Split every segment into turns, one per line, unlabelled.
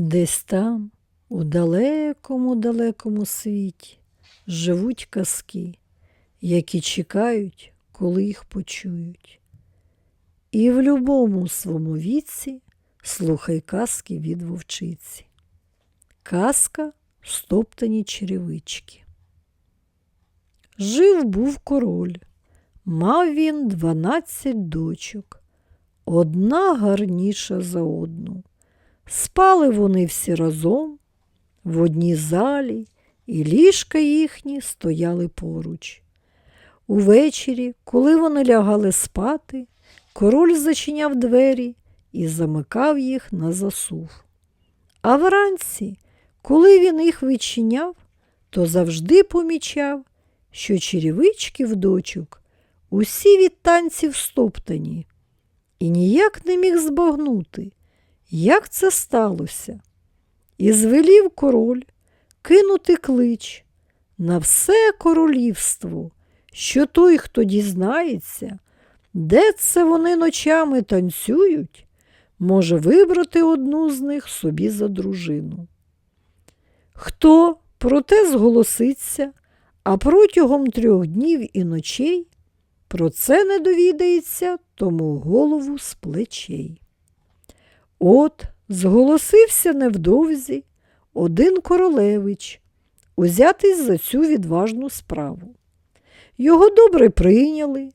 Десь там, у далекому далекому світі, живуть казки, які чекають, коли їх почують. І в любому своєму віці слухай казки від вовчиці. Казка стоптані черевички. Жив був король. Мав він дванадцять дочок, одна гарніша за одну. Спали вони всі разом в одній залі, і ліжка їхні стояли поруч. Увечері, коли вони лягали спати, король зачиняв двері і замикав їх на засув. А вранці, коли він їх відчиняв, то завжди помічав, що черевички в дочок усі від танців стоптані, і ніяк не міг збагнути, як це сталося. І звелів король кинути клич на все королівство, що той, хто дізнається, де це вони ночами танцюють, може вибрати одну з них собі за дружину. Хто проте зголоситься, а протягом трьох днів і ночей про це не довідається тому голову з плечей. От зголосився невдовзі один королевич, узятись за цю відважну справу. Його добре прийняли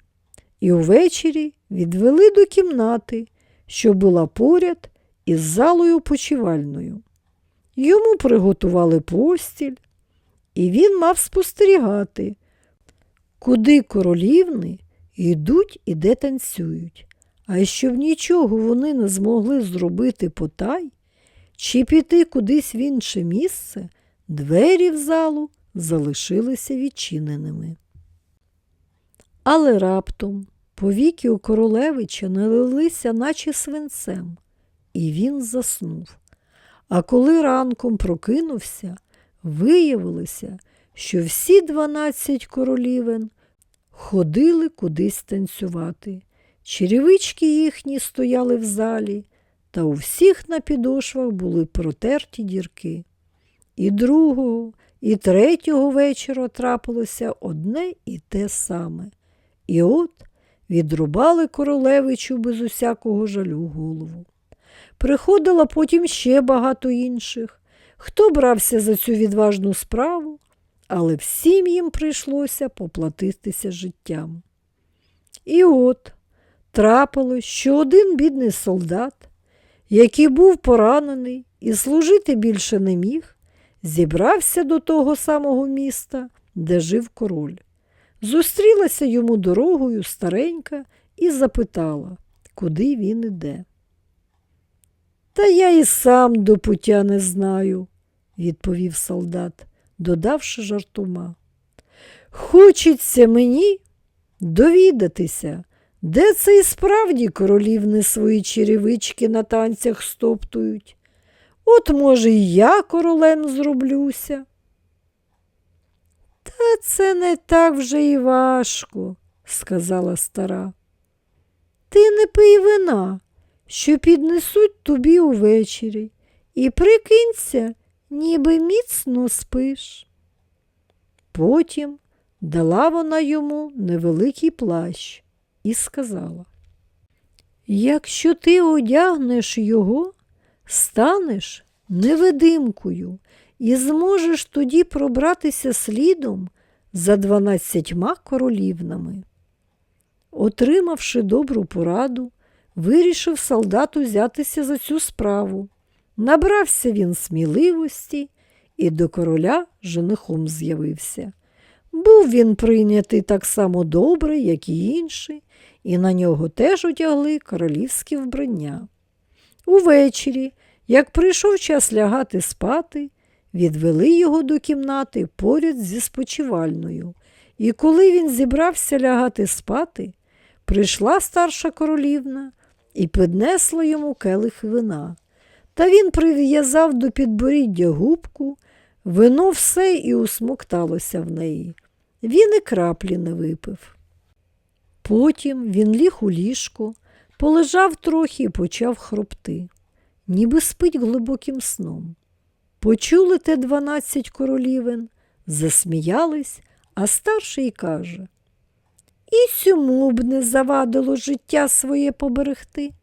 і увечері відвели до кімнати, що була поряд із залою почивальною. Йому приготували постіль, і він мав спостерігати, куди королівни йдуть і де танцюють. А щоб нічого вони не змогли зробити потай, чи піти кудись в інше місце, двері в залу залишилися відчиненими. Але раптом повіки у королевича налилися, наче свинцем, і він заснув. А коли ранком прокинувся, виявилося, що всі дванадцять королівен ходили кудись танцювати. Черевички їхні стояли в залі, та у всіх на підошвах були протерті дірки. І другого, і третього вечора трапилося одне і те саме. І от відрубали королевичу без усякого жалю голову. Приходило потім ще багато інших, хто брався за цю відважну справу, але всім їм прийшлося поплатитися життям. І от трапилось, що один бідний солдат, який був поранений і служити більше не міг, зібрався до того самого міста, де жив король. Зустрілася йому дорогою старенька і запитала, куди він іде. Та я і сам до пуття не знаю, відповів солдат, додавши жартома. Хочеться мені довідатися, де це і справді королівни свої черевички на танцях стоптують. От, може, і я королем зроблюся. Та це не так вже і важко, сказала стара. Ти не пий вина, що піднесуть тобі увечері, і прикинься, ніби міцно спиш. Потім дала вона йому невеликий плащ і сказала, якщо ти одягнеш його, станеш невидимкою і зможеш тоді пробратися слідом за дванадцятьма королівнами. Отримавши добру пораду, вирішив солдат узятися за цю справу. Набрався він сміливості і до короля женихом з'явився. Був він прийнятий так само добре, як і інші, і на нього теж одягли королівські вбрання. Увечері, як прийшов час лягати спати, відвели його до кімнати поряд зі спочивальною, і коли він зібрався лягати спати, прийшла старша королівна і піднесла йому келих вина. Та він прив'язав до підборіддя губку, вино все і усмокталося в неї. Він і краплі не випив. Потім він ліг у ліжко, полежав трохи і почав хропти. ніби спить глибоким сном. Почули те дванадцять королівен, засміялись, а старший каже І сьому б не завадило життя своє поберегти.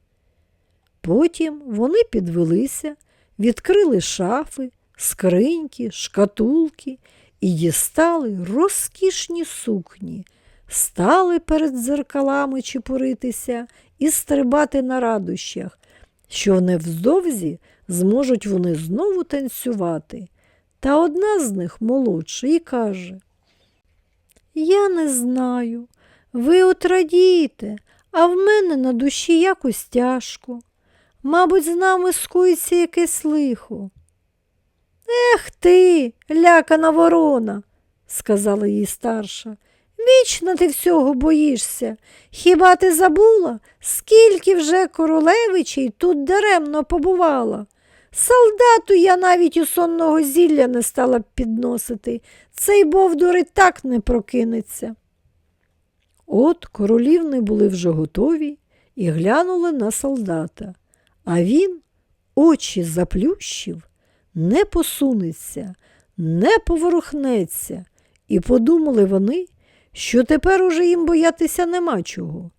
Потім вони підвелися, відкрили шафи, скриньки, шкатулки і дістали розкішні сукні, стали перед дзеркалами чепуритися і стрибати на радощах, що невздовзі зможуть вони знову танцювати. Та одна з них молодша і каже Я не знаю, ви от радієте, а в мене на душі якось тяжко. Мабуть, з нами скоїться якесь лихо. Ех ти, лякана ворона, сказала їй старша. Вічно ти всього боїшся. Хіба ти забула, скільки вже королевичей тут даремно побувала? Солдату я навіть у сонного зілля не стала б підносити. Цей бовдур і так не прокинеться. От королівни були вже готові і глянули на солдата, а він очі заплющив, не посунеться, не поворухнеться, і подумали вони, що тепер уже їм боятися нема чого.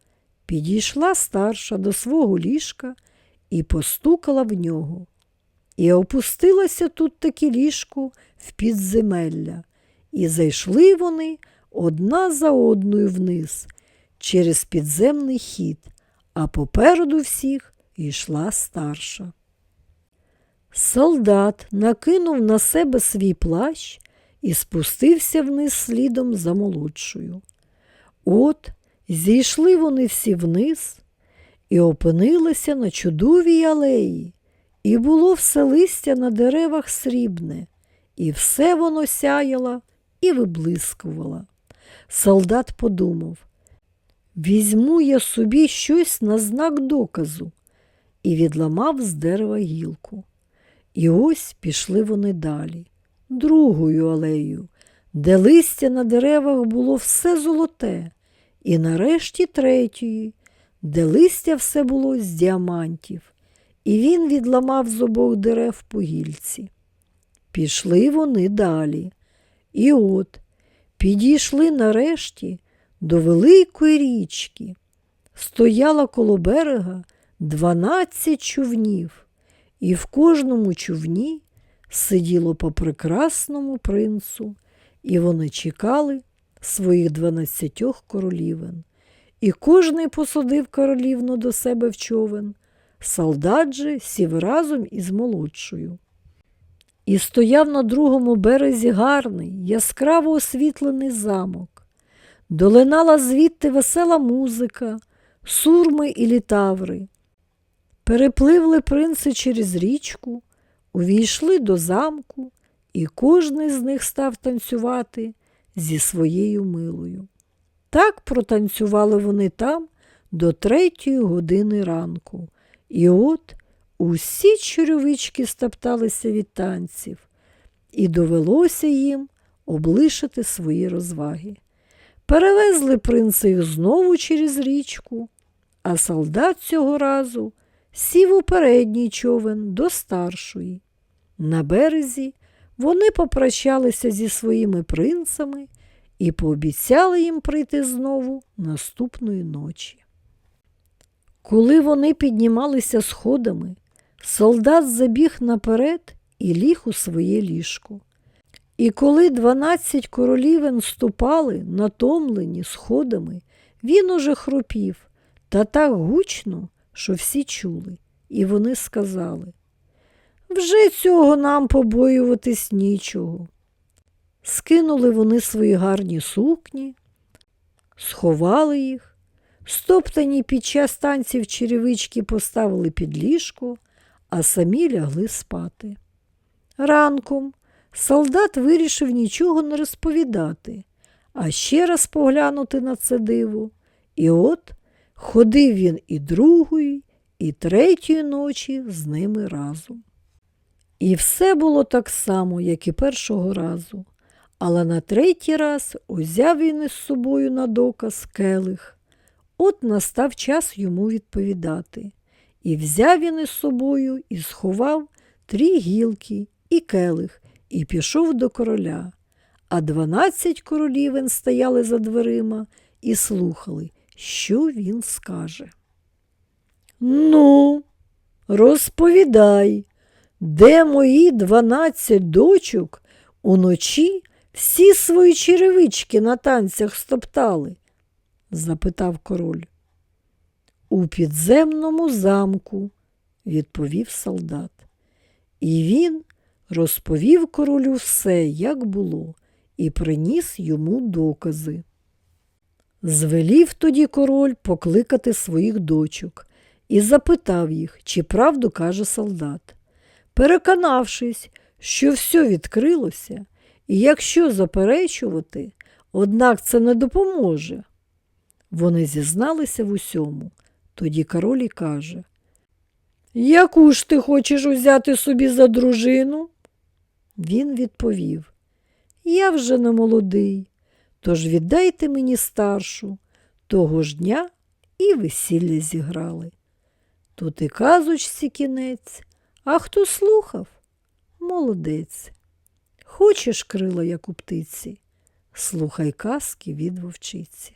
Підійшла старша до свого ліжка і постукала в нього. І опустилося тут таки ліжко в підземелля, і зайшли вони одна за одною вниз через підземний хід, а попереду всіх йшла старша. Солдат накинув на себе свій плащ і спустився вниз слідом за молодшою. От зійшли вони всі вниз і опинилися на чудовій алеї, і було все листя на деревах срібне, і все воно сяяло і виблискувало. Солдат подумав візьму я собі щось на знак доказу, і відламав з дерева гілку. І ось пішли вони далі, другою алеєю, де листя на деревах було все золоте, і нарешті третьої, де листя все було з діамантів, і він відламав з обох дерев по гільці. Пішли вони далі. І от підійшли нарешті до великої річки. Стояла коло берега дванадцять човнів, і в кожному човні сиділо по прекрасному принцу, і вони чекали своїх дванадцятьох королівен. І кожний посадив королівну до себе в човен, солдат же сів разом із молодшою. І стояв на другому березі гарний, яскраво освітлений замок. Долинала звідти весела музика, сурми і літаври. Перепливли принци через річку, увійшли до замку, і кожний з них став танцювати зі своєю милою. Так протанцювали вони там до третьої години ранку. І от усі чорьовички стопталися від танців, і довелося їм облишити свої розваги. Перевезли принца їх знову через річку, а солдат цього разу сів у передній човен до старшої. На березі вони попрощалися зі своїми принцами і пообіцяли їм прийти знову наступної ночі. Коли вони піднімалися сходами, солдат забіг наперед і ліг у своє ліжко. І коли дванадцять королівен ступали, натомлені сходами, він уже хропів, та так гучно, що всі чули, і вони сказали вже цього нам побоюватись нічого. Скинули вони свої гарні сукні, сховали їх, стоптані під час танців черевички поставили під ліжко, а самі лягли спати. Ранком солдат вирішив нічого не розповідати, а ще раз поглянути на це диво. І от ходив він і другої, і третьої ночі з ними разом. І все було так само, як і першого разу, але на третій раз узяв він із собою на доказ келих. От настав час йому відповідати. І взяв він із собою і сховав три гілки і келих, і пішов до короля. А дванадцять королівен стояли за дверима і слухали, що він скаже. Ну, розповідай, де мої дванадцять дочок уночі всі свої черевички на танцях стоптали? запитав король. У підземному замку, відповів солдат. І він розповів королю все, як було, і приніс йому докази. Звелів тоді король покликати своїх дочок і запитав їх, чи правду каже солдат. Переконавшись, що все відкрилося, і якщо заперечувати, однак це не допоможе. Вони зізналися в усьому. Тоді король і каже Яку ж ти хочеш узяти собі за дружину? Він відповів Я вже не молодий, тож віддайте мені старшу. Того ж дня і весілля зіграли. Тут і казочці кінець, а хто слухав? Молодець. Хочеш крила, як у птиці, слухай казки від вовчиці.